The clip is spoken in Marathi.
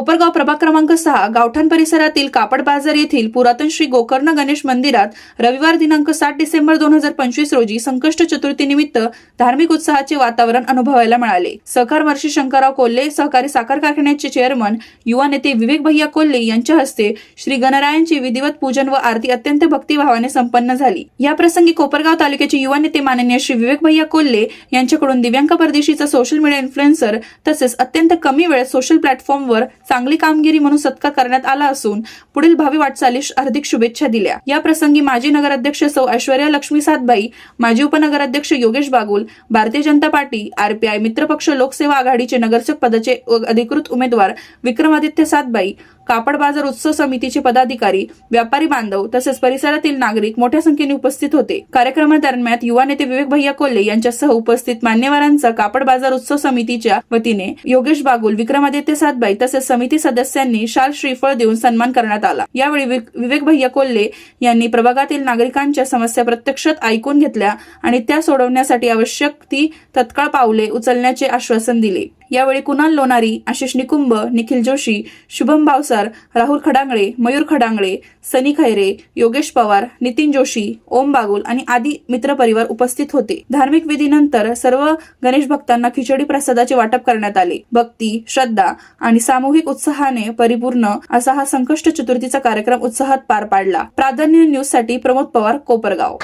कोपरगाव प्रभाग क्रमांक सहा गावठाण परिसरातील कापड बाजार येथील पुरातन श्री गोकर्ण गणेश मंदिरात रविवार दिनांक सात डिसेंबर दोन हजार पंचवीस रोजी संकष्ट चतुर्थी निमित्त धार्मिक उत्साहाचे वातावरण अनुभवायला मिळाले. सहकार महर्षी शंकरराव कोल्हे सहकारी साखर कारखान्याचे चेअरमन युवा नेते विवेक भैया कोल्हे यांच्या हस्ते श्री गणरायांची विधिवत पूजन व आरती अत्यंत भक्तिभावाने संपन्न झाली. या प्रसंगी कोपरगाव तालुक्याचे युवा नेते माननीय श्री विवेक भैया कोल्हे यांच्याकडून दिव्यांक परदेशीचा सोशल मीडिया इन्फ्लुएन्सर तसेच अत्यंत कमी वेळेत सोशल प्लॅटफॉर्मवर चांगली कामगिरी म्हणून सत्कार करण्यात आला असून पुढील भावी वाटचालीस हार्दिक शुभेच्छा दिल्या. या प्रसंगी माजी नगराध्यक्ष सौ ऐश्वर्या लक्ष्मी सातबाई माजी उपनगराध्यक्ष योगेश बागुल भारतीय जनता पार्टी आरपीआय मित्रपक्ष लोकसेवा आघाडीचे नगरसेवक पदाचे अधिकृत उमेदवार विक्रमादित्य सातबाई कापड बाजार उत्सव समितीचे पदाधिकारी व्यापारी बांधव तसेच परिसरातील नागरिक मोठ्या संख्येने उपस्थित होते. कार्यक्रमादरम्यान युवा नेते विवेक भैया कोल्हे यांच्यासह उपस्थित मान्यवरांचा कापड बाजार उत्सव समितीच्या वतीने योगेश बागुल विक्रमादित्य सातबाई तसेच समिती सदस्यांनी शाल श्रीफळ देऊन सन्मान करण्यात आला. यावेळी विवेक भैया कोल्हे यांनी प्रभागातील नागरिकांच्या समस्या प्रत्यक्षात ऐकून घेतल्या आणि त्या सोडवण्यासाठी आवश्यक ती तत्काळ पावले उचलण्याचे आश्वासन दिले. यावेळी कुणाल लोणारी आशिष निकुंभ निखिल जोशी शुभम भावसार राहुल खडांगळे मयूर खडांगळे सनी खैरे योगेश पवार नितीन जोशी ओम बागुल आणि आदी मित्रपरिवार उपस्थित होते. धार्मिक विधीनंतर सर्व गणेश भक्तांना खिचडी प्रसादाचे वाटप करण्यात आले. भक्ती श्रद्धा आणि सामूहिक उत्साहाने परिपूर्ण असा हा संकष्ट चतुर्थीचा कार्यक्रम उत्साहात पार पाडला. प्राधान्य न्यूजसाठी प्रमोद पवार कोपरगाव.